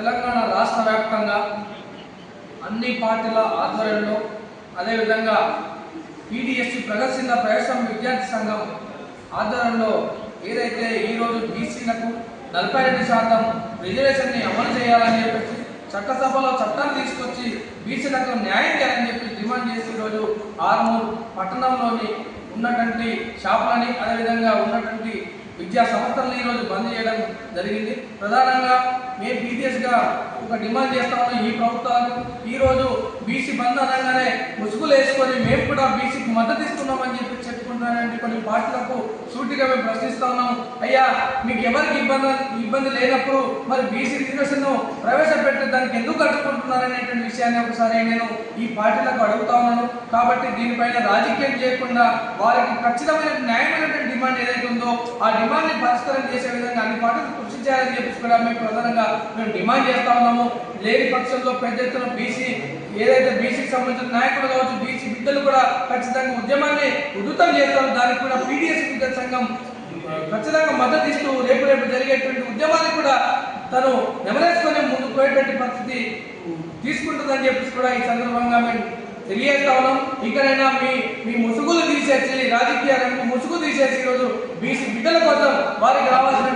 తెలంగాణ రాష్ట్ర వ్యాప్తంగా అన్ని పార్టీల ఆధ్వర్యంలో అదేవిధంగా పీడిఎస్సి ప్రగతిశీల ప్రవేశం విద్యార్థి సంఘం ఆధ్వర్యంలో ఏదైతే ఈరోజు బీసీలకు నలభై రెండు శాతం రిజర్వేషన్ని అమలు చేయాలని చెప్పేసి చట్టసభలో చట్టాన్ని తీసుకొచ్చి బీసీలకు న్యాయం చేయాలని చెప్పి డిమాండ్ చేసి ఈరోజు ఆర్మూర్ పట్టణంలోని ఉన్నటువంటి షాపులని అదేవిధంగా ఉన్నటువంటి విద్యా సంస్థలను ఈరోజు బంద్ చేయడం జరిగింది. ప్రధానంగా మేము బీటీఎస్గా ఒక డిమాండ్ చేస్తామని ఈ ప్రభుత్వాలకు. ఈరోజు బీసీ బంద్ అనగానే ముసుగులు వేసుకొని మేము కూడా బీసీకి మద్దతు ఇస్తున్నామని చెప్పి తీసుకుంటున్నారంటే కొన్ని పార్టీలకు సూటిగా మేము ప్రశ్నిస్తా ఉన్నాం అయ్యా మీకు ఎవరికి ఇబ్బంది ఇబ్బంది లేనప్పుడు మరి బీసీ రిజర్వేషన్ ప్రవేశపెట్టే దానికి ఎందుకు అడ్డుకుంటున్నారనేటువంటి విషయాన్ని ఒకసారి నేను ఈ పార్టీలకు అడుగుతా ఉన్నాను. కాబట్టి దీనిపైన రాజకీయం చేయకుండా వారికి ఖచ్చితమైన న్యాయమైనటువంటి డిమాండ్ ఏదైతే ఉందో ఆ డిమాండ్ని పరిష్కారం చేసే విధంగా అన్ని పార్టీలు కృషి చేయాలని చెప్పేసి కూడా మేము ప్రధానంగా మేము డిమాండ్ చేస్తా ఉన్నాము. లేని పక్షంలో పెద్ద ఎత్తున బీసీ ఏదైతే బీసీకి సంబంధించిన నాయకులు కావచ్చు బీసీ బిడ్డలు కూడా ఖచ్చితంగా ఉద్యమాన్ని ఉధృతం చేస్తారు దానికి కూడా పీడిఎస్ విద్యా సంఘం ఖచ్చితంగా మద్దతు ఇస్తూ రేపు రేపు జరిగేటువంటి ఉద్యమాన్ని కూడా తను నెమరేసుకునే ముందు పోయేటువంటి పరిస్థితి తీసుకుంటుందని చెప్పేసి కూడా ఈ సందర్భంగా మేము తెలియజేస్తా ఉన్నాం. ఇకనైనా మీ మీ ముసుగులు తీసేసి రాజకీయ రంగు ముసుగు తీసేసి ఈరోజు బీసీ బిడ్డల కోసం వారికి రావాల్సిన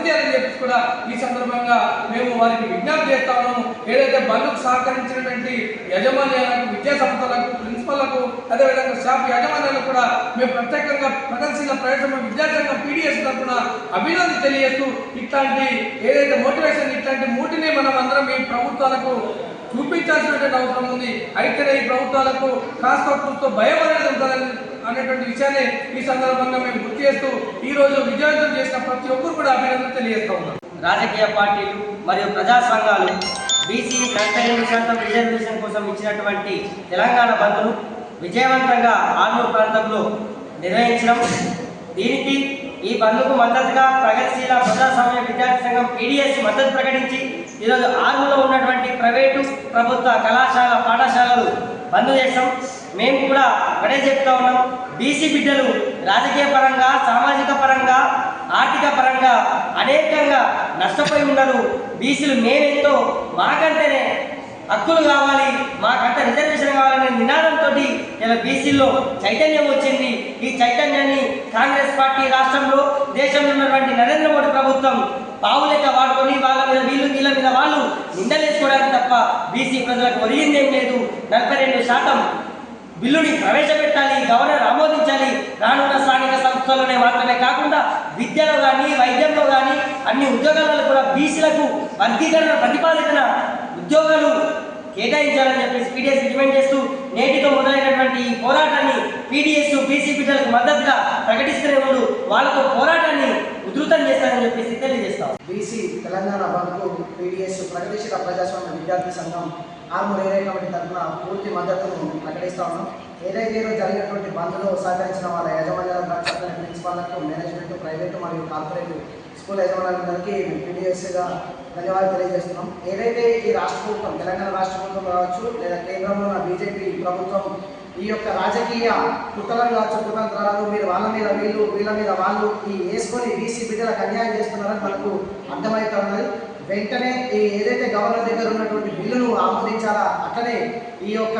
అందరూ చెప్పి కూడా ఈ సందర్భంగా మేము వారికి విజ్ఞప్తి చేస్తా ఉన్నాము. ఏదైతే బంధుకు సహకరించినటువంటి యజమాన్యాలకు విద్యా సంస్థలకు ప్రిన్సిపల్లకు అదేవిధంగా షాప్ యజమానులకు కూడా మేము ప్రత్యేకంగా ప్రదర్శన ప్రయత్నం విద్యార్థుల పీడిఎస్ తరఫున అభినందన తెలియజేస్తూ ఇట్లాంటి ఏదైతే మోటివేషన్ ఇట్లాంటి మూటిని మనం అందరం ఈ ప్రభుత్వాలకు చూపించాల్సినటువంటి అవసరం ఉంది. అయితేనే ఈ ప్రభుత్వాలకు కాస్త భయం అనేది ఉంటుందని అనేటువంటి విషయాన్ని ఈ సందర్భంగా మేము గుర్తు చేస్తూ ఈ రోజు విజయవంతం చేసిన ప్రతి ఒక్కరు కూడా అభినందన తెలియజేస్తా ఉన్నాం. రాజకీయ పార్టీలు మరియు ప్రజా సంఘాలు బీసీ నలభై శాతం రిజర్వేషన్ కోసం ఇచ్చినటువంటి తెలంగాణ బంద్ను విజయవంతంగా ఆర్మూర్ ప్రాంతంలో నిర్వహించడం దీనికి ఈ బంద్కు మద్దతుగా ప్రగతిశీల ప్రజాస్వామ్య విద్యార్థి సంఘం పీడిఎస్ మద్దతు ప్రకటించి ఈరోజు ఆర్మూర్లో ఉన్నటువంటి ప్రైవేటు ప్రభుత్వ కళాశాల పాఠశాలలు బంద్ చేస్తాం. మేము కూడా ఒకటే చెప్తా ఉన్నాం. బీసీ బిడ్డలు రాజకీయ పరంగా సామాజిక పరంగా ఆర్థిక పరంగా అనేకంగా నష్టపోయి ఉన్నారు బీసీలు మేమెంతో మాకంటేనే హక్కులు కావాలి మాకంటే రిజర్వేషన్ కావాలనే నినాదంతో ఇలా బీసీలో చైతన్యం వచ్చింది. ఈ చైతన్యాన్ని కాంగ్రెస్ పార్టీ రాష్ట్రంలో దేశంలో ఉన్నటువంటి నరేంద్ర మోడీ ప్రభుత్వం పావులేక వాడుకొని వాళ్ళ మీద వీళ్ళు వీళ్ళ మీద వాళ్ళు నిందలేసుకోవడానికి తప్ప బీసీ ప్రజలకు ఒరిగిందేం లేదు. నలభై రెండు శాతం బిల్లుని ప్రవేశపెట్టాలి గవర్నర్ ఆమోదించాలి. రానున్న స్థానిక సంస్థల్లోనే మాత్రమే కాకుండా విద్యలో కానీ వైద్యంలో కానీ అన్ని ఉద్యోగాలలో కూడా బీసీలకు వర్గీకరణ ప్రతిపాదించిన ఉద్యోగాలు కేటాయించాలని చెప్పేసి పీడిఎస్ డిమాండ్ చేస్తూ నేటితో మొదలై ఈ పోరాటాన్ని పీడిఎస్ బీసీ బిడ్డలకు మద్దతుగా ప్రకటిస్తూనే ఉండు. వాళ్ళతో పోరాటాన్ని ఉధృతం చేస్తారని చెప్పేసి తెలియజేస్తాం. బీసీ తెలంగాణ బంద్కు పీడిఎస్ ప్రగతిశీల ప్రజాస్వామ్య విద్యార్థి సంఘం ఆర్మూర్ ఏరియా కమిటీ తరఫున పూర్తి మద్దతును ప్రకటిస్తా ఉన్నాం. ఏదైతే ఈరోజు జరిగినటువంటి బంద్లో సహకరించిన వాళ్ళ యజమానులకు చక్కని ప్రిన్సిపాల్లకు మేనేజ్మెంట్ ప్రైవేటు మరియు కార్పొరేట్ స్కూల్ యజమానులందరికీ పీడిఎస్గా ధన్యవాదాలు తెలియజేస్తున్నాం. ఏదైతే ఈ రాష్ట్ర ప్రభుత్వం తెలంగాణ రాష్ట్ర ప్రభుత్వం కావచ్చు లేదా కేంద్రంలో ఉన్న బీజేపీ ప్రభుత్వం ఈ యొక్క రాజకీయ కుతలంగా కావచ్చు మీరు వాళ్ళ మీద వీళ్ళు వీళ్ళ మీద వాళ్ళు ఈ వేసుకొని బీసీ బిడ్డలకు అన్యాయం చేస్తున్నారని మనకు అర్థమవుతా ఉన్నది. వెంటనే ఈ ఏదైతే గవర్నర్ దగ్గర ఉన్నటువంటి బిల్లును ఆమోదించాలా? అట్లనే ఈ యొక్క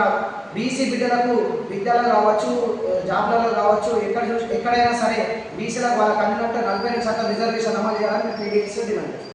బీసీ బిడ్డలకు విద్యలో కావచ్చు జాబ్లలో కావచ్చు ఎక్కడ చూసి ఎక్కడైనా సరే బీసీలకు వాళ్ళకి అన్నట్టు నలభై శాతం రిజర్వేషన్ అమలు చేయాలని డిమాండ్